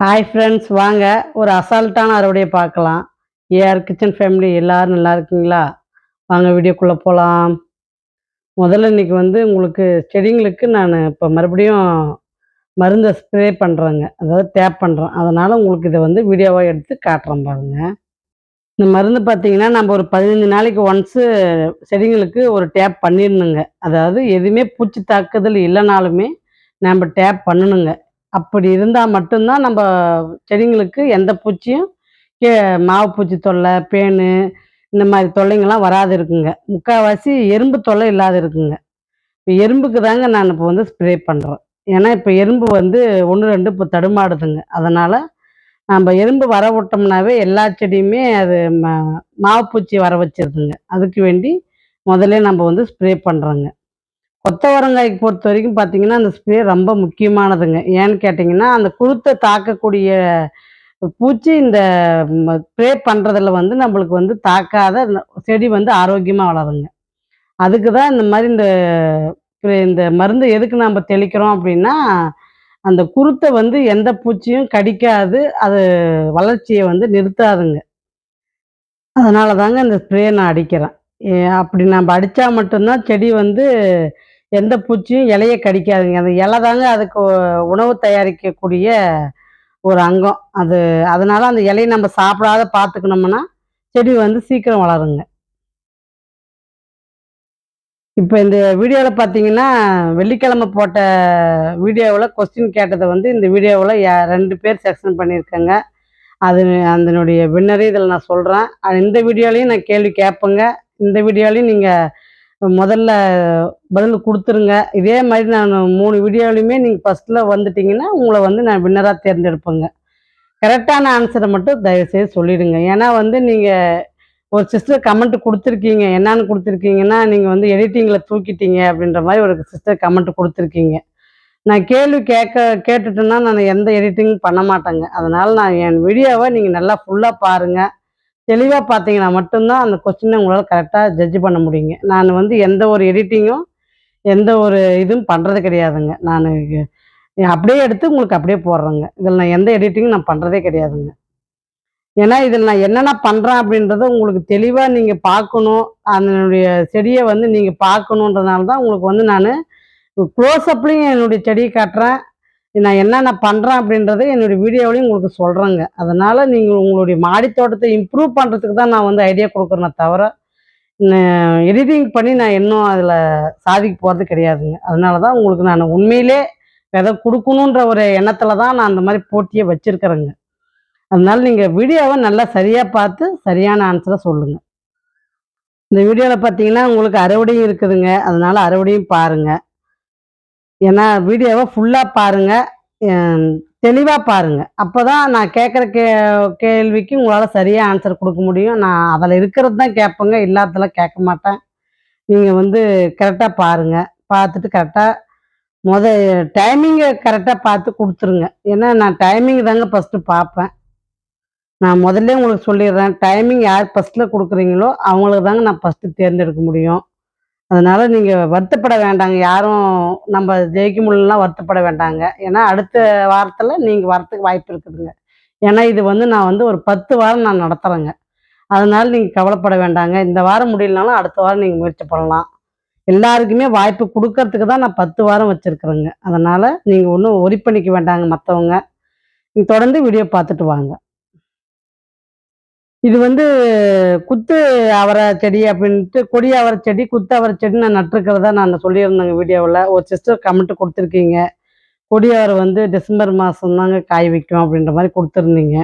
Hi friends வாங்க. ஒரு அசால்ட்டான அறுவடையை பார்க்கலாம். ஏஆர் கிச்சன் ஃபேமிலி எல்லோரும் நல்லா இருக்கீங்களா? வாங்க வீடியோக்குள்ளே போகலாம் முதல்ல இன்னைக்கு வந்து உங்களுக்கு செடிங்களுக்கு நான் இப்போ மறுபடியும் மருந்தை ஸ்ப்ரே பண்ணுறேங்க அதாவது டேப் பண்ணுறேன் அதனால் உங்களுக்கு இதை வந்து வீடியோவாக எடுத்து காட்டுறேன் பாருங்க. இந்த மருந்து பார்த்தீங்கன்னா நம்ம ஒரு பதினஞ்சு நாளைக்கு ஒன்ஸு செடிங்களுக்கு ஒரு டேப் பண்ணிடணுங்க. அதாவது எதுவுமே பூச்சி தாக்குதல் இல்லைனாலுமே நம்ம டேப் பண்ணணுங்க. அப்படி இருந்தால் மட்டும்தான் நம்ம செடிங்களுக்கு எந்த பூச்சியும் கே மாவு பூச்சி தொல்லை பேனு இந்த மாதிரி தொல்லைங்கள்லாம் வராது இருக்குங்க. முக்கால்வாசி எறும்பு தொல்லை இல்லாத இருக்குங்க. இப்போ எறும்புக்கு தாங்க நான் இப்போ வந்து ஸ்ப்ரே பண்ணுறேன் ஏன்னா இப்போ எறும்பு வந்து ஒன்று ரெண்டு இப்போ தடுமாடுதுங்க. அதனால் நம்ம எறும்பு வர விட்டோம்னாவே எல்லா செடியுமே அது ம மாவு பூச்சி வர வச்சிருதுங்க. அதுக்கு வேண்டி முதல்ல நம்ம வந்து ஸ்ப்ரே பண்ணுறோங்க கொத்தவரங்காய்க்கு பொறுத்த வரைக்கும் பார்த்தீங்கன்னா அந்த ஸ்ப்ரே ரொம்ப முக்கியமானதுங்க. ஏன்னு கேட்டிங்கன்னா அந்த குருத்தை தாக்கக்கூடிய பூச்சி இந்த ஸ்ப்ரே பண்ணுறதுல வந்து நம்மளுக்கு வந்து தாக்காத செடி வந்து ஆரோக்கியமாக வளருங்க. அதுக்கு தான் இந்த மாதிரி இந்த இந்த மருந்து எதுக்கு நம்ம தெளிக்கிறோம் அப்படின்னா அந்த குருத்தை வந்து எந்த பூச்சியும் கடிக்காது அது வளர்ச்சியை வந்து நிறுத்தாதுங்க. அதனால தாங்க இந்த ஸ்ப்ரே நான் அடிக்கிறேன். அப்படி நம்ம அடித்தா மட்டும்தான் செடி வந்து எந்த பூச்சியும் இலைய கடிக்காதுங்க. அந்த இலை தாங்க அதுக்கு உணவு தயாரிக்கக்கூடிய ஒரு அங்கம். அது அதனால அந்த இலையை நம்ம சாப்பிடாத பார்த்துக்கணும்னா செடி வந்து சீக்கிரம் வளருங்க. இப்போ இந்த வீடியோவில் பார்த்தீங்கன்னா வெள்ளிக்கிழமை போட்ட வீடியோவில் கொஸ்டின் கேட்டதை வந்து இந்த வீடியோவில் ரெண்டு பேர் செக்ஷன் பண்ணியிருக்கேங்க. அது அதனுடைய வின்னரே இதில் நான் சொல்கிறேன் இந்த வீடியோலையும் நான் கேள்வி கேட்பேங்க. இந்த வீடியோலையும் நீங்கள் முதல்ல பதில் கொடுத்துருங்க. இதே மாதிரி நான் மூணு வீடியோலையுமே நீங்கள் ஃபஸ்ட்டில் வந்துட்டீங்கன்னா உங்களை வந்து நான் வின்னராக தேர்ந்தெடுப்பேங்க. கரெக்டான ஆன்சரை மட்டும் தயவுசெய்து சொல்லிடுங்க. ஏன்னா வந்து நீங்கள் ஒரு சிஸ்டர் கமெண்ட் கொடுத்துருக்கீங்க. என்னான்னு கொடுத்துருக்கீங்கன்னா நீங்கள் வந்து எடிட்டிங்கில் தூக்கிட்டீங்க அப்படின்ற மாதிரி ஒரு சிஸ்டர் கமெண்ட் கொடுத்துருக்கீங்க. நான் கேள்வி கேட்க கேட்டுட்டேன்னா நான் எந்த எடிட்டிங் பண்ண மாட்டேங்க. அதனால் நான் என் வீடியோவை நீங்கள் நல்லா ஃபுல்லாக பாருங்கள் தெளிவாக பார்த்தீங்கன்னா மட்டும்தான் அந்த கொஸ்டினை உங்களால் கரெக்டாக ஜட்ஜ் பண்ண முடியுங்க. நான் வந்து எந்த ஒரு எடிட்டிங்கும் எந்த ஒரு இதுவும் பண்ணுறது கிடையாதுங்க. நான் அப்படியே எடுத்து உங்களுக்கு அப்படியே போடுறேங்க. இதில் நான் எந்த எடிட்டிங்கும் நான் பண்ணுறதே கிடையாதுங்க. ஏன்னா இதில் நான் என்னென்ன பண்ணுறேன் அப்படின்றத உங்களுக்கு தெளிவாக நீங்கள் பார்க்கணும். அதனுடைய செடியை வந்து நீங்கள் பார்க்கணுன்றதுனால தான் உங்களுக்கு வந்து நான் க்ளோஸ்அப்லேயும் என்னுடைய செடியை காட்டுறேன். நான் என்னென்ன பண்ணுறேன் அப்படின்றத என்னுடைய வீடியோவிலையும் உங்களுக்கு சொல்கிறேங்க அதனால் நீங்கள் உங்களுடைய மாடி தோட்டத்தை இம்ப்ரூவ் பண்ணுறதுக்கு தான் நான் வந்து ஐடியா கொடுக்குறேனே தவிர எடிட்டிங் பண்ணி நான் இன்னும் அதில் சாதிக்க போகிறது கிடையாதுங்க. அதனால தான் உங்களுக்கு நான் உண்மையிலே விதை கொடுக்கணுன்ற ஒரு எண்ணத்தில் தான் நான் அந்த மாதிரி போட்டியை வச்சுருக்கிறேங்க. அதனால் நீங்கள் வீடியோவை நல்லா சரியாக பார்த்து சரியான ஆன்சரை சொல்லுங்கள் இந்த வீடியோவில் பார்த்தீங்கன்னா உங்களுக்கு அறுவடையும் இருக்குதுங்க. அதனால் அறுவடையும் பாருங்கள் ஏன்னா வீடியோவை ஃபுல்லாக பாருங்கள் தெளிவாக பாருங்கள் அப்போ தான் நான் கேட்குற கே கேள்விக்கு உங்களால் சரியாக ஆன்சர் கொடுக்க முடியும். நான் அதில் இருக்கிறது தான் கேட்பேங்க இல்லாததெல்லாம் கேட்க மாட்டேன். நீங்கள் வந்து கரெக்டாக பாருங்கள் பார்த்துட்டு கரெக்டாக முத டைமிங்கை கரெக்டாக பார்த்து கொடுத்துருங்க. ஏன்னா நான் டைமிங் தாங்க ஃபஸ்ட்டு பார்ப்பேன். நான் முதல்ல உங்களுக்கு சொல்லிடுறேன் டைமிங் யார் ஃபஸ்ட்டில் கொடுக்குறீங்களோ அவங்களுக்கு தாங்க நான் ஃபஸ்ட்டு தேர்ந்தெடுக்க முடியும். அதனால நீங்கள் வருத்தப்பட வேண்டாங்க. யாரும் நம்ம ஜெயிக்க முடியலாம் வருத்தப்பட வேண்டாங்க. ஏன்னா அடுத்த வாரத்தில் நீங்கள் வரத்துக்கு வாய்ப்பு இருக்குதுங்க. ஏன்னா இது வந்து நான் வந்து ஒரு பத்து வாரம் நான் நடத்துகிறேங்க அதனால நீங்கள் கவலைப்பட வேண்டாங்க. இந்த வாரம் முடியலனாலும் அடுத்த வாரம் நீங்கள் முயற்சி பண்ணலாம். எல்லாருக்குமே வாய்ப்பு கொடுக்கறதுக்கு தான் நான் பத்து வாரம் வச்சுருக்குறேங்க. அதனால் நீங்கள் ஒன்றும் ஒரி பண்ணிக்க வேண்டாங்க மற்றவங்க நீங்கள் தொடர்ந்து வீடியோ பார்த்துட்டு வாங்க. இது வந்து குத்து அவரை செடி அப்படின்ட்டு கொடி அவரை செடி குத்து அவரை செடி நான் நட்டிருக்கிறதா நான் சொல்லியிருந்தேங்க வீடியோவில். ஒரு சிஸ்டர் கமெண்ட் கொடுத்துருக்கீங்க. கொடி அவரை வந்து டிசம்பர் மாதம் தாங்க காய் வைக்கும் அப்படின்ற மாதிரி கொடுத்துருந்தீங்க.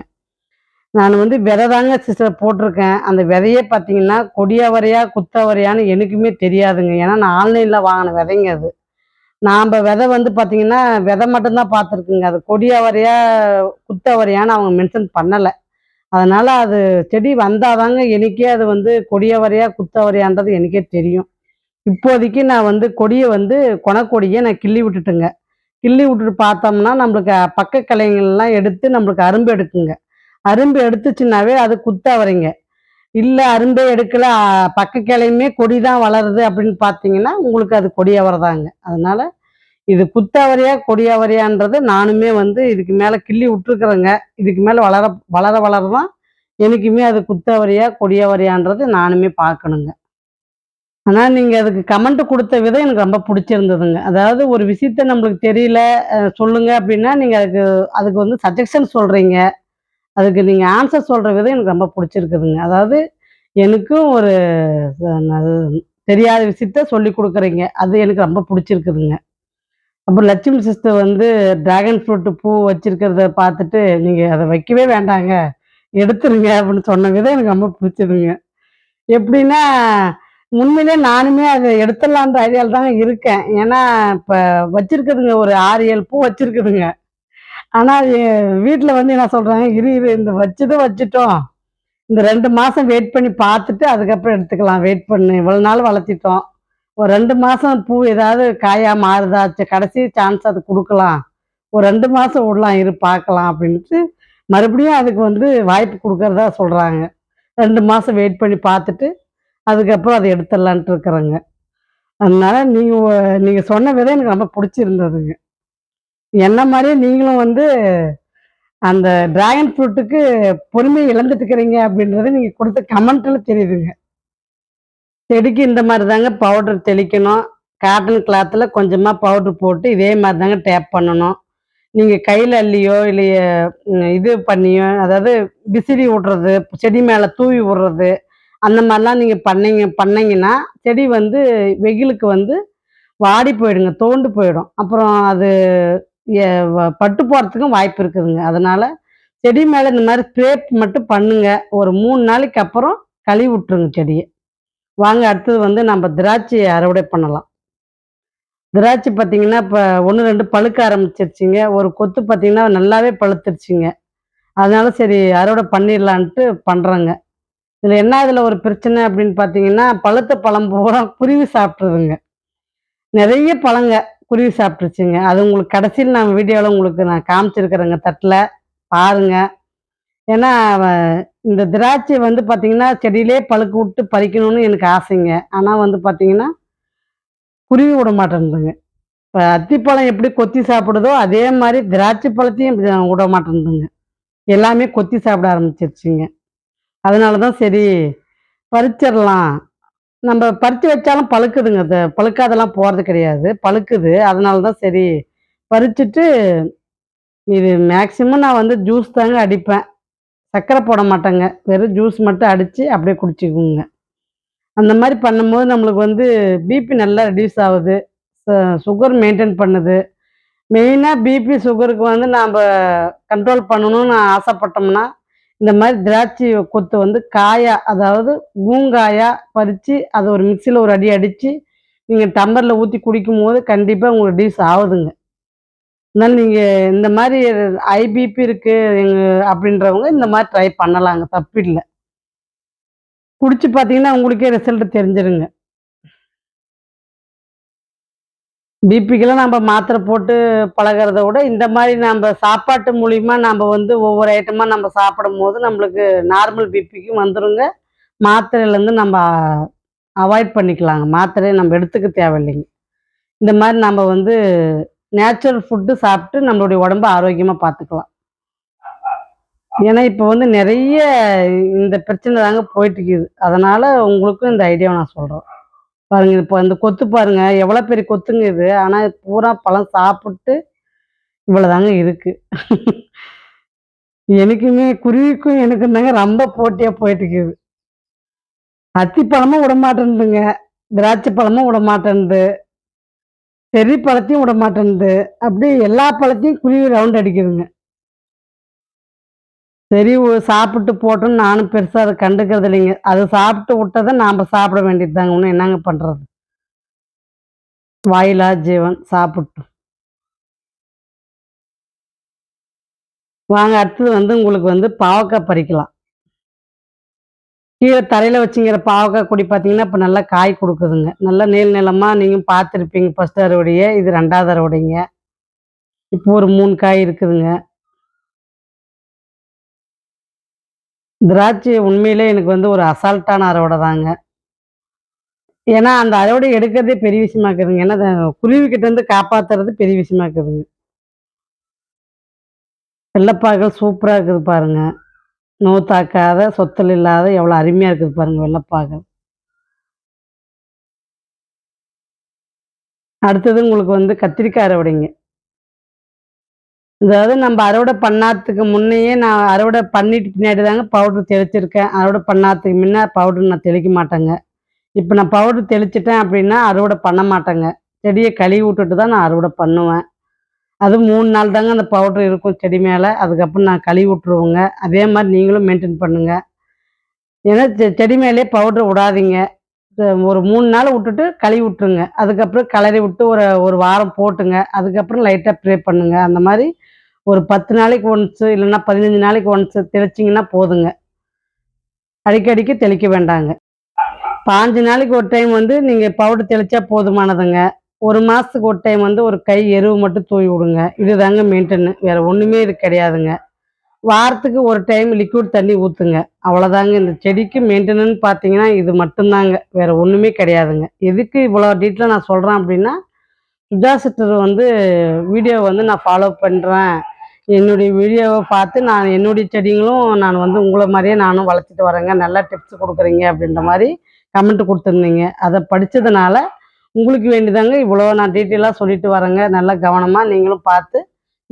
நான் வந்து விதை தாங்க சிஸ்டர் போட்டிருக்கேன். அந்த விதையே பார்த்தீங்கன்னா கொடியவரையா குத்தவரையான்னு எனக்குமே தெரியாதுங்க. ஏன்னா நான் ஆன்லைனில் வாங்கின விதைங்க அது. நாம் விதை வந்து பார்த்தீங்கன்னா விதை மட்டும்தான் பார்த்துருக்குங்க. அது கொடியவரையா குத்தவரையான்னு அவங்க மென்ஷன் பண்ணலை. அதனால் அது செடி வந்தாதாங்க எனக்கே அது வந்து கொடியவரையா குத்தவரையான்றது எனக்கே தெரியும். இப்போதைக்கு நான் வந்து கொடியை வந்து கொணக்கொடியை நான் கிள்ளி விட்டுட்டுங்க. கிள்ளி விட்டுட்டு பார்த்தோம்னா நம்மளுக்கு பக்க கிளைங்கள்லாம் எடுத்து நம்மளுக்கு அரும்பு எடுக்குங்க. அரும்பு எடுத்துச்சுன்னாவே அது குத்தவரைங்க இல்லை அரும்பே எடுக்கல பக்க கிளையுமே கொடி தான் வளருது அப்படின்னு பார்த்தீங்கன்னா உங்களுக்கு அது கொடியவரை தாங்க அதனால் இது குத்தாவரியா கொடியாவரியான்றது நானுமே வந்து இதுக்கு மேலே கிள்ளி விட்டுருக்குறேங்க. இதுக்கு மேலே வளர வளர வளரதான் எனக்குமே அது குத்தாவரியா கொடியாவரியான்றது நானுமே பார்க்கணுங்க. ஆனால் நீங்கள் அதுக்கு கமெண்ட் கொடுத்த விதம் எனக்கு ரொம்ப பிடிச்சிருந்ததுங்க. அதாவது ஒரு விஷயத்த நம்மளுக்கு தெரியல சொல்லுங்க அப்படின்னா நீங்கள் அதுக்கு அதுக்கு வந்து சஜஷன் சொல்கிறீங்க அதுக்கு நீங்கள் ஆன்சர் சொல்கிற விதம் எனக்கு ரொம்ப பிடிச்சிருக்குதுங்க. அதாவது எனக்கும் ஒரு தெரியாத விஷயத்த சொல்லி கொடுக்குறீங்க. அது எனக்கு ரொம்ப பிடிச்சிருக்குதுங்க. அப்புறம் லட்சுமி சிஸ்டர் வந்து டிராகன் ஃப்ரூட் பூ வச்சிருக்கிறத பார்த்துட்டு நீங்கள் அதை வைக்கவே வேண்டாங்க. எடுத்துருங்க அப்படின்னு சொன்ன விதம் எனக்கு ரொம்ப பிடிச்சதுங்க எப்படின்னா உண்மையிலே நானுமே அதை எடுத்துடலான்ற ஐடியாவில் தாங்க இருக்கேன். ஏன்னா இப்போ வச்சிருக்குதுங்க ஒரு ஆறு ஏழு பூ வச்சிருக்குதுங்க. ஆனால் வீட்டில் வந்து என்ன சொல்கிறாங்க இரு இரு இந்த வச்சதும் வச்சுட்டோம். இந்த ரெண்டு மாதம் வெயிட் பண்ணி பார்த்துட்டு அதுக்கப்புறம் எடுத்துக்கலாம். வெயிட் பண்ணு. இவ்வளோ நாள் வளர்த்திட்டோம். ஒரு ரெண்டு மாதம் பூ ஏதாவது காயா மாறுதா? கடைசி சான்ஸ் அது கொடுக்கலாம். ஒரு ரெண்டு மாதம் விடலாம் இரு பார்க்கலாம் அப்படின்ட்டு மறுபடியும் அதுக்கு வந்து வாய்ப்பு கொடுக்கறதா சொல்கிறாங்க ரெண்டு மாதம் வெயிட் பண்ணி பார்த்துட்டு அதுக்கப்புறம் அதை எடுத்துடலான்ட்டு இருக்கிறேங்க. அதனால நீங்கள் நீங்கள் சொன்ன விதம் எனக்கு ரொம்ப பிடிச்சிருந்ததுங்க. என்ன மாதிரியே நீங்களும் வந்து அந்த டிராகன் ஃப்ரூட்டுக்கு பொறுமையை இழந்துட்டுக்கிறீங்க அப்படின்றது நீங்கள் கொடுத்த கமெண்ட்ல தெரியுதுங்க. செடிக்கு இந்த மாதிரி தாங்க பவுடர் தெளிக்கணும் காட்டன் கிளாத்தில் கொஞ்சமாக பவுடர் போட்டு இதே மாதிரி தாங்க டேப் பண்ணணும். நீங்கள் கையில் அள்ளியோ இல்லை இது பண்ணியோ அதாவது விசிறி விடுறது செடி மேலே தூவி விடுறது அந்த மாதிரிலாம் நீங்கள் பண்ணீங்க பண்ணீங்கன்னா செடி வந்து வெயிலுக்கு வந்து வாடி போயிடுங்க தோண்டு போயிடும். அப்புறம் அது வ- பட்டு போகிறதுக்கும் வாய்ப்பு இருக்குதுங்க. அதனால் செடி மேலே இந்த மாதிரி ஸ்ப்ரே மட்டும் பண்ணுங்க. ஒரு மூணு நாளைக்கு அப்புறம் கழுவி விட்டுருங்க செடியை. வாங்க அடுத்தது வந்து நம்ம திராட்சையை அறுவடை பண்ணலாம். திராட்சை பார்த்தீங்கன்னா இப்போ ஒன்று ரெண்டு பழுக்க ஆரம்பிச்சிருச்சிங்க. ஒரு கொத்து பார்த்தீங்கன்னா நல்லாவே பழுத்துருச்சுங்க. அதனால சரி அறுவடை பண்ணிடலான்ட்டு பண்ணுறேங்க இதில் என்ன இதில் ஒரு பிரச்சனை அப்படின்னு பார்த்தீங்கன்னா பழுத்த பழம் பூரா குருவி சாப்பிட்ருதுங்க நிறைய பழங்க குருவி சாப்பிட்ருச்சுங்க அது உங்களுக்கு கடைசியில் நான் வீடியோவில் உங்களுக்கு நான் காமிச்சிருக்கிறேங்க. தட்டில் பாருங்க. ஏன்னா இந்த திராட்சை வந்து பார்த்தீங்கன்னா செடியிலே பழுக்க விட்டு பறிக்கணும்னு எனக்கு ஆசைங்க. ஆனால் வந்து பார்த்தீங்கன்னா குருவி விட மாட்டேன்துங்க இப்போ அத்திப்பழம் எப்படி கொத்தி சாப்பிடுதோ அதே மாதிரி திராட்சை பழத்தையும் விட மாட்டேன்துங்க எல்லாமே கொத்தி சாப்பிட ஆரம்பிச்சிருச்சுங்க. அதனால தான் சரி பறிச்சிடலாம். நம்ம பறித்து வச்சாலும் பழுக்குதுங்க. அது பழுக்காதெல்லாம் போகிறது கிடையாது. பழுக்குது. அதனால தான் சரி பறிச்சுட்டு இது மேக்சிமம் நான் வந்து ஜூஸ் தாங்க அடிப்பேன். சர்க்கரை போட மாட்டேங்க. வெறும் ஜூஸ் மட்டும் அடித்து அப்படியே குடிச்சிக்குங்க. அந்த மாதிரி பண்ணும்போது நம்மளுக்கு வந்து பிபி நல்லா ரெடியூஸ் ஆகுது. சுகர் மெயின்டைன் பண்ணுது. மெயினாக பிபி சுகருக்கு வந்து நாம் கண்ட்ரோல் பண்ணணும்னு ஆசைப்பட்டோம்னா இந்த மாதிரி திராட்சை கொத்து வந்து காயா அதாவது பூங்காயா பறித்து அதை ஒரு மிக்சியில் ஒரு அடி அடித்து நீங்கள் டம்பரில் ஊற்றி குடிக்கும் போது கண்டிப்பாக உங்களுக்கு ரிடியூஸ் ஆகுதுங்க. அதனால நீங்கள் இந்த மாதிரி ஐபிபி இருக்குது அப்படின்றவங்க இந்த மாதிரி ட்ரை பண்ணலாங்க. தப்பில்லை குடிச்சு பார்த்தீங்கன்னா உங்களுக்கே ரிசல்ட் தெரிஞ்சிருங்க. பிபிக்கெல்லாம் நம்ம மாத்திரை போட்டு பழகிறத விட இந்த மாதிரி நம்ம சாப்பாட்டு மூலியமா நம்ம வந்து ஒவ்வொரு ஐட்டமாக நம்ம சாப்பிடும் போது நம்மளுக்கு நார்மல் பிபிக்கும் வந்துருங்க. மாத்திரையிலேருந்து நம்ம அவாய்ட் பண்ணிக்கலாங்க. மாத்திரையை நம்ம எடுத்துக்க தேவையில்லைங்க. இந்த மாதிரி நம்ம வந்து நேச்சுரல் ஃபுட்டு சாப்பிட்டு நம்மளுடைய உடம்ப ஆரோக்கியமாக பார்த்துக்கலாம். ஏன்னா இப்போ வந்து நிறைய இந்த பிரச்சனை தாங்க போயிட்டு இருக்குது அதனால உங்களுக்கும் இந்த ஐடியாவை நான் சொல்கிறேன் பாருங்க இப்போ இந்த கொத்து பாருங்க எவ்வளோ பெரிய கொத்துங்க இது. ஆனால் பூரா பழம் சாப்பிட்டு இவ்வளோ தாங்க இருக்கு. எனக்குமே குருவிக்கும் எனக்கு தாங்க ரொம்ப போட்டியாக போயிட்டு இருக்குது அத்திப்பழமும் விட மாட்டேன்துங்க திராட்சை பழமும் விட மாட்டேன்து பெரிய பழத்தையும் விட மாட்டேன்து அப்படியே எல்லா பழத்தையும் குருவி ரவுண்ட் அடிக்குதுங்க. சரி சாப்பிட்டு போட்டோன்னு நானும் பெருசாக அதை கண்டுக்கிறது இல்லைங்க. அது சாப்பிட்டு விட்டதை நாம் சாப்பிட வேண்டியது தாங்க இன்னும் என்னங்க பண்ணுறது வாயிலா ஜீவன் சாப்பிட்டு. வாங்க அடுத்தது வந்து உங்களுக்கு வந்து பாவக்காய் பறிக்கலாம். கீழே தரையில் வச்சுங்கிற பாவக்காய் கொடி பார்த்தீங்கன்னா இப்போ நல்லா காய் கொடுக்குதுங்க. நல்லா நீள் நிலமாக நீங்கள் பார்த்துருப்பீங்க. ஃபஸ்ட் அறுவடையே இது ரெண்டாவது அறுவடைங்க. இப்போ ஒரு மூணு காய் இருக்குதுங்க. திராட்சை உண்மையிலே எனக்கு வந்து ஒரு அசால்ட்டான அறுவடை தாங்க. ஏன்னா அந்த அறுவடை எடுக்கிறதே பெரிய விஷயமா இருக்குதுங்க. ஏன்னா அந்த இருந்து காப்பாற்றுறது பெரிய விஷயமா இருக்குதுங்க. வெள்ளைப்பாக்கள் சூப்பராக இருக்குது பாருங்கள் நோ தாக்காத சொத்தல் இல்லாத எவ்வளோ அருமையாக இருக்குது பாருங்க வெள்ளைப்பாக்கள் அடுத்தது உங்களுக்கு வந்து கத்திரிக்காய் அறுவடைங்க. அதாவது நம்ம அறுவடை பண்ணாததுக்கு முன்னையே நான் அறுவடை பண்ணிட்டு பின்னாடி தாங்க பவுடர் தெளிச்சிருக்கேன். அறுவடை பண்ணாததுக்கு முன்னே பவுடர் நான் தெளிக்க மாட்டேங்க. இப்போ நான் பவுடர் தெளிச்சிட்டேன் அப்படின்னா அறுவடை பண்ண மாட்டேங்க. செடியை கழுவி விட்டுட்டு தான் நான் அறுவடை பண்ணுவேன். அது மூணு நாள் தாங்க அந்த பவுடர் இருக்கும் செடி மேலே. அதுக்கப்புறம் நான் கழுவி விட்ருவேங்க அதே மாதிரி நீங்களும் மெயின்டைன் பண்ணுங்க. ஏன்னா செ- செடி மேலே பவுடர் விடாதீங்க. ஒரு மூணு நாள் விட்டுட்டு கழுவி விட்டுருங்க. அதுக்கப்புறம் கலரி விட்டு ஒரு ஒரு வாரம் போட்டுங்க. அதுக்கப்புறம் லைட்டாக ப்ரே பண்ணுங்க. அந்த மாதிரி ஒரு பத்து நாளைக்கு ஒன்ஸு இல்லைன்னா பதினஞ்சு நாளைக்கு ஒன்ஸு தெளிச்சிங்கன்னா போதுங்க. அடிக்கடிக்கு தெளிக்க வேண்டாங்க. பாஞ்சு நாளைக்கு ஒரு டைம் வந்து நீங்கள் பவுடர் தெளிச்சா போதுமானதுங்க. ஒரு மாதத்துக்கு ஒரு டைம் வந்து ஒரு கை எருவு மட்டும் தூவி விடுங்க. இதுதாங்க மெயின்டென் வேற ஒன்றுமே இது கிடையாதுங்க. வாரத்துக்கு ஒரு டைம் லிக்விட் தண்ணி ஊற்றுங்க அவ்வளோதாங்க இந்த செடிக்கு மெயின்டெனன்ஸ் பார்த்தீங்கன்னா இது மட்டும்தாங்க. வேற ஒன்றுமே கிடையாதுங்க. எதுக்கு இவ்வளோ டீட்டெயிலாக நான் சொல்கிறேன் அப்படின்னா சுஜா சிஸ்டர் வந்து வீடியோ வந்து நான் ஃபாலோ பண்ணுறேன் என்னுடைய வீடியோவை பார்த்து நான் என்னுடைய செடிங்களும் நான் வந்து உங்களை மாதிரியே நானும் வளர்த்துட்டு வரேங்க. நல்லா டிப்ஸ் கொடுக்குறீங்க அப்படின்ற மாதிரி கமெண்ட் கொடுத்துருந்தீங்க. அதை படித்ததுனால உங்களுக்கு வேண்டிதாங்க இவ்வளோ நான் டீட்டெயிலாக சொல்லிட்டு வரேங்க. நல்லா கவனமாக நீங்களும் பார்த்து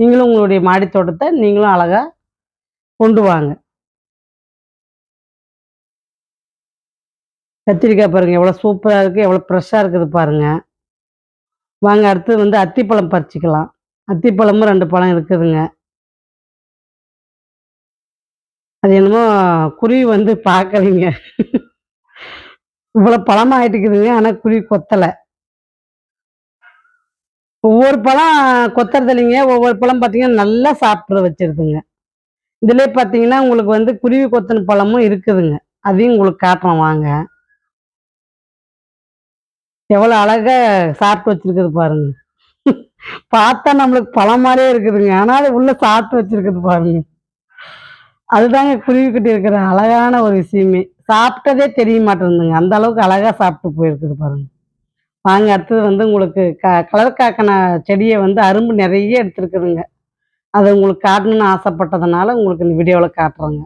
நீங்களும் உங்களுடைய மாடி தோட்டத்தை நீங்களும் அழகாக கொண்டு வாங்க. கத்திரிக்காய் பாருங்கள் எவ்வளோ சூப்பராக இருக்குது எவ்வளோ ஃப்ரெஷ்ஷாக இருக்குது பாருங்கள் வாங்க அடுத்து வந்து அத்திப்பழம் பறிச்சிக்கலாம். அத்திப்பழமும் ரெண்டு பழம் இருக்குதுங்க. அது என்னமோ குருவி வந்து பார்க்கலைங்க இவ்வளோ பழமாக இருக்குதுங்க ஆனால் குருவி கொத்தலை. ஒவ்வொரு பழம் கொத்துறது இல்லைங்க ஒவ்வொரு பழம் பார்த்தீங்கன்னா நல்லா சாப்பிட்ற வச்சிருதுங்க இதுலேயே பார்த்தீங்கன்னா உங்களுக்கு வந்து குருவி கொத்தின பழமும் இருக்குதுங்க. அதையும் உங்களுக்கு காட்டுறோம் வாங்க. எவ்வளோ அழகாக சாப்பிட்டு வச்சிருக்குது பாருங்க. பார்த்தா நம்மளுக்கு பழம் மாதிரியே இருக்குதுங்க. ஆனால் அது உள்ளே சாப்பிட்டு வச்சிருக்குது பாருங்க. அதுதாங்க குருவிக்கிட்ட இருக்கிற அழகான ஒரு விஷயமே. சாப்பிட்டதே தெரிய மாட்டேங்குதுங்க. அந்த அளவுக்கு அழகாக சாப்பிட்டு போயிருக்குது பாருங்க. வாங்க அடுத்தது வந்து உங்களுக்கு க கலர் காக்கன செடியை வந்து அரும்பு நிறைய எடுத்துருக்குதுங்க. அதை உங்களுக்கு காட்டணும்னு ஆசைப்பட்டதுனால உங்களுக்கு இந்த வீடியோவில் காட்டுறேங்க.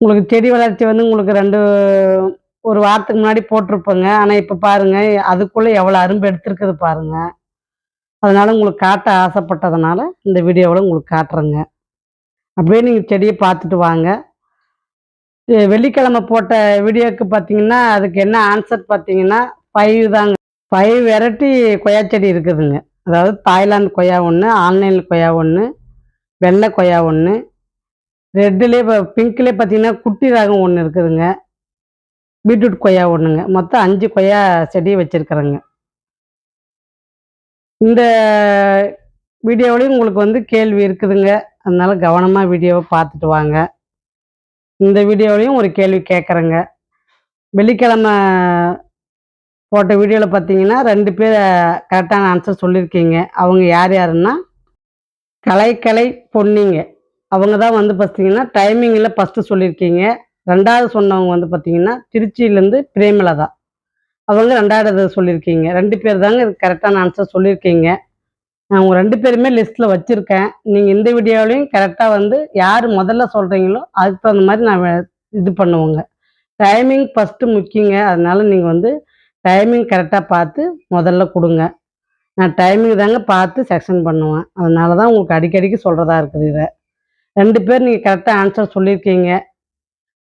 உங்களுக்கு செடி வளர்ச்சி வந்து உங்களுக்கு ரெண்டு ஒரு வாரத்துக்கு முன்னாடி போட்டிருப்பேங்க. ஆனால் இப்போ பாருங்க அதுக்குள்ளே எவ்வளோ அரும்பு எடுத்திருக்குது பாருங்க. அதனால உங்களுக்கு காட்ட ஆசைப்பட்டதுனால இந்த வீடியோவில் உங்களுக்கு காட்டுறேங்க. அப்படியே நீங்கள் செடியை பார்த்துட்டு வாங்க. வெள்ளிக்கிழமை போட்ட வீடியோக்கு பார்த்தீங்கன்னா அதுக்கு என்ன ஆன்சர் பார்த்தீங்கன்னா ஃபைவ் தாங்க. ஃபைவ் வெரைட்டி கொய்யா செடி இருக்குதுங்க. அதாவது தாய்லாந்து கொய்யா ஒன்று ஆன்லைனில் கொய்யா ஒன்று வெள்ளை கொய்யா ஒன்று ரெட்டுலேயே இப்போ பிங்க்லேயே பார்த்தீங்கன்னா குட்டி ராகம் ஒன்று இருக்குதுங்க. பீட்ரூட் கொய்யா ஒன்றுங்க மொத்தம் அஞ்சு கொய்யா செடி வச்சுருக்குறேங்க. இந்த வீடியோவிலையும் உங்களுக்கு வந்து கேள்வி இருக்குதுங்க. அதனால கவனமாக வீடியோவை பார்த்துட்டு வாங்க. இந்த வீடியோலையும் ஒரு கேள்வி கேட்குறேங்க வெள்ளிக்கிழமை போட்ட வீடியோவில் பார்த்தீங்கன்னா ரெண்டு பேர் கரெக்டான ஆன்சர் சொல்லியிருக்கீங்க அவங்க யார் யாருன்னா கலை கலை பொன்னிங்க. அவங்க தான் வந்து பார்த்தீங்கன்னா டைமிங்கில் ஃபஸ்ட்டு சொல்லியிருக்கீங்க ரெண்டாவது சொன்னவங்க வந்து பார்த்தீங்கன்னா திருச்சியிலேருந்து பிரேமலதா. அவங்க ரெண்டாவது சொல்லியிருக்கீங்க ரெண்டு பேர் தாங்க கரெக்டான ஆன்சர் சொல்லியிருக்கீங்க நான் உங்கள் ரெண்டு பேருமே லிஸ்ட்டில் வச்சுருக்கேன். நீங்கள் இந்த வீடியோவிலையும் கரெக்டாக வந்து யார் முதல்ல சொல்கிறீங்களோ அதுக்கு தகுந்த மாதிரி நான் இது பண்ணுவோங்க. டைமிங் ஃபஸ்ட்டு முக்கியங்க. அதனால் நீங்கள் வந்து டைமிங் கரெக்டாக பார்த்து முதல்ல கொடுங்க. நான் டைமிங் தாங்க பார்த்து செக்ஷன் பண்ணுவேன். அதனால தான் உங்களுக்கு அடிக்கடிக்கு சொல்கிறதா இருக்குது இதை. ரெண்டு பேர் நீங்கள் கரெக்டாக ஆன்சர் சொல்லியிருக்கீங்க.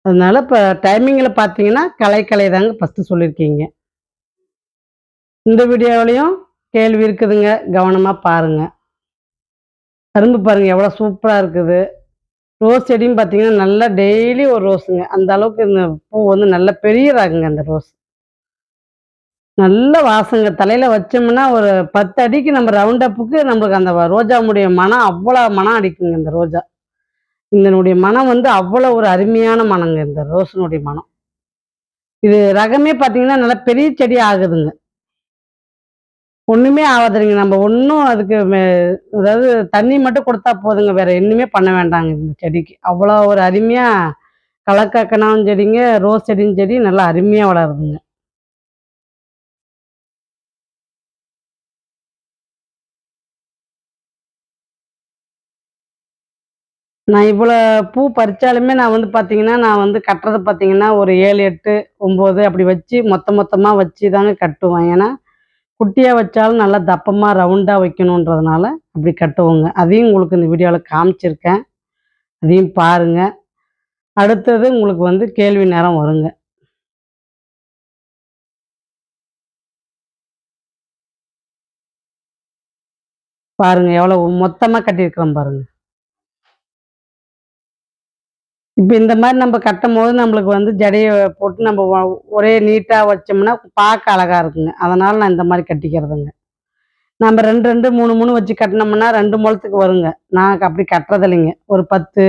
அதனால் இப்போ டைமிங்கில் பார்த்தீங்கன்னா கலை கலை தாங்க ஃபஸ்ட்டு சொல்லியிருக்கீங்க. இந்த வீடியோவிலையும் கேள்வி இருக்குதுங்க. கவனமாக பாருங்க. கரும்பு பாருங்க எவ்வளோ சூப்பராக இருக்குது. ரோஸ் செடியும் பார்த்தீங்கன்னா நல்லா டெய்லி ஒரு ரோஸுங்க. அந்த அளவுக்கு இந்த பூ வந்து நல்ல பெரிய ராகுங்க அந்த ரோஸ். நல்ல வாசங்க. தலையில் வச்சோம்னா ஒரு பத்து அடிக்கு நம்ம ரவுண்ட் அப்புக்கு நம்மளுக்கு அந்த ரோஜாவுடைய மனம் அவ்வளோ மனம் அடிக்குங்க இந்த ரோஜா. இதனுடைய மனம் வந்து அவ்வளோ ஒரு அருமையான மனங்க இந்த ரோஸினுடைய மனம் இது ரகமே பார்த்தீங்கன்னா நல்லா பெரிய செடி ஆகுதுங்க. ஒன்றுமே ஆகாதுங்க. நம்ம ஒன்றும் அதுக்கு அதாவது தண்ணி மட்டும் கொடுத்தா போதுங்க. வேற ஒன்றுமே பண்ண வேண்டாங்க இந்த செடிக்கு. அவ்வளோ ஒரு அருமையாக கலக்கக்கனாவும் செடிங்க ரோஸ் செடியும் செடி நல்லா அருமையாக வளருதுங்க. நான் இவ்வளோ பூ பறித்தாலுமே நான் வந்து பார்த்தீங்கன்னா நான் வந்து கட்டுறது பார்த்தீங்கன்னா ஒரு ஏழு எட்டு ஒம்பது அப்படி வச்சு மொத்த மொத்தமாக வச்சு தாங்க கட்டுவேன். ஏன்னா குட்டியாக வச்சாலும் நல்லா தப்பமாக ரவுண்டாக வைக்கணுன்றதுனால அப்படி கட்டுவோங்க. அதையும் உங்களுக்கு இந்த வீடியோவில் காமிச்சிருக்கேன். அதையும் பாருங்கள் அடுத்தது உங்களுக்கு வந்து கேள்வி நேரம் வருங்க. பாருங்கள் எவ்வளோ மொத்தமாக கட்டியிருக்கிறோம் பாருங்கள் இப்போ இந்த மாதிரி நம்ம கட்டும் போது நம்மளுக்கு வந்து ஜடையை போட்டு நம்ம ஒரே நீட்டாக வச்சோம்னா பார்க்க அழகாக இருக்குங்க. அதனால் நான் இந்த மாதிரி கட்டிக்கிறதுங்க. நம்ம ரெண்டு ரெண்டு மூணு மூணு வச்சு கட்டினோம்னா ரெண்டு முளத்துக்கு வருங்க. நான் அப்படி கட்டுறது இல்லைங்க ஒரு பத்து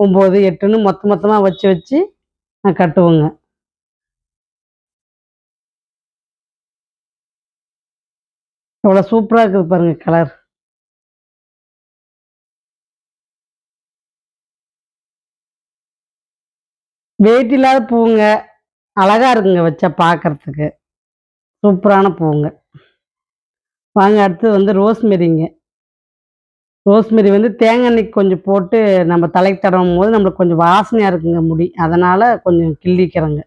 ஒம்பது எட்டுன்னு மொத்த மொத்தமாக வச்சு வச்சு நான் கட்டுவேங்க. எவ்வளோ சூப்பராக இருக்குது பாருங்க கலர். வெயிட் இல்லாத பூவுங்க அழகா இருக்குங்க வச்சா பார்க்கறதுக்கு சூப்பரான பூவுங்க வாங்க அடுத்து வந்து ரோஸ்மெரிங்க. ரோஸ்மெரி வந்து தேங்காய் எண்ணெய் கொஞ்சம் போட்டு நம்ம தலைக்கு தடவும் போது நம்மளுக்கு கொஞ்சம் வாசனையாக இருக்குங்க முடி. அதனால் கொஞ்சம் கிள்ளிக்கிறேங்க.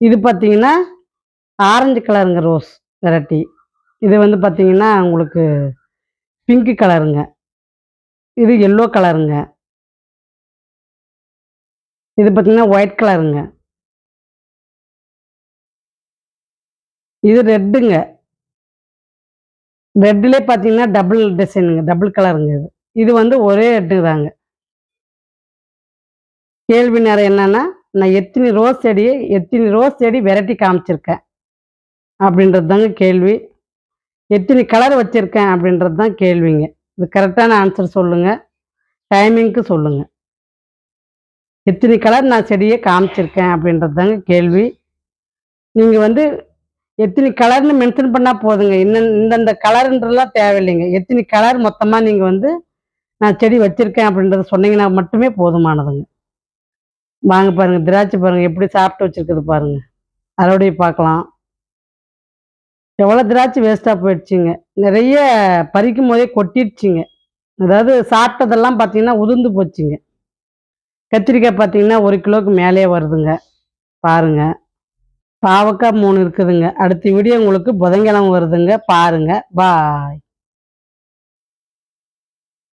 இது பார்த்தீங்கன்னா ஆரஞ்சு கலருங்க ரோஸ் வெரைட்டி. இது வந்து பார்த்தீங்கன்னா உங்களுக்கு பிங்க் கலருங்க. இது எல்லோ கலருங்க. இது பார்த்தீங்கன்னா ஒயிட் கலருங்க இது ரெட்டுங்க. ரெட்டிலே பார்த்தீங்கன்னா டபுள் டிசைனுங்க டபுள் கலருங்க இது. இது வந்து ஒரே ரெட்டு தாங்க. கேள்வி நேரம் என்னன்னா நான் எத்தனை ரோஸ் செடி எத்தனை ரோஸ் செடி வெரைட்டி காமிச்சிருக்கேன்? அப்படின்றது தாங்க கேள்வி. எத்தனை கலர் வச்சுருக்கேன் அப்படின்றது தான் கேள்விங்க. இது கரெக்டான ஆன்சர் சொல்லுங்கள் டைமிங்க்கு சொல்லுங்கள் எத்தனை கலர் நான் செடியை காமிச்சிருக்கேன் அப்படின்றது தாங்க கேள்வி. நீங்கள் வந்து எத்தனை கலர்னு மென்ஷன் பண்ணால் போதுங்க. இன்னும் இந்தந்த கலருன்றலாம் தேவையில்லைங்க. எத்தனை கலர் மொத்தமாக நீங்கள் வந்து நான் செடி வச்சுருக்கேன் அப்படின்றத சொன்னீங்கன்னா மட்டுமே போதுமானதுங்க. வாங்க பாருங்க திராட்சை பாருங்க எப்படி சாப்பிட்டு வச்சிருக்குது பாருங்க. அறுவடை பார்க்கலாம். எவ்வளோ திராட்சை வேஸ்ட்டாக போயிடுச்சுங்க. நிறைய பறிக்கும் போதே கொட்டிடுச்சிங்க. அதாவது சாப்பிட்டதெல்லாம் பார்த்தீங்கன்னா உதிர்ந்து போச்சுங்க. கத்திரிக்காய் பார்த்தீங்கன்னா ஒரு கிலோவுக்கு மேலே வருதுங்க. பாருங்க. பாவக்காய் மூணு இருக்குதுங்க. அடுத்த வீடியோ உங்களுக்கு புதன்கிழமை வருதுங்க. பாருங்க. பாய்.